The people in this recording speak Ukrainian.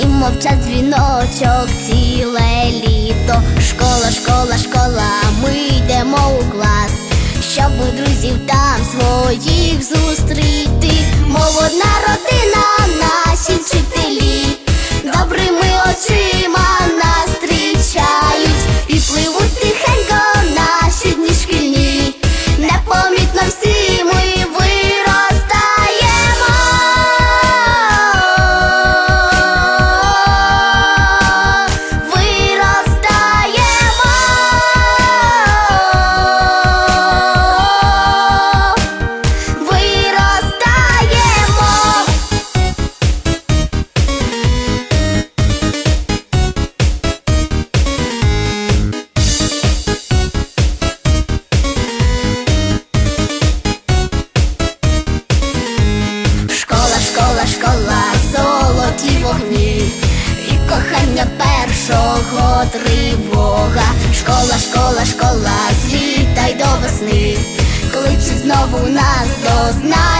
і мовчать дзвіночок ціле літо. Школа, школа, школа, ми йдемо у клас, щоб у друзів там своїх зустріти. Мов одна першого тривога. Школа, школа, школа, з літа й до весни, кличуть знову нас до знань,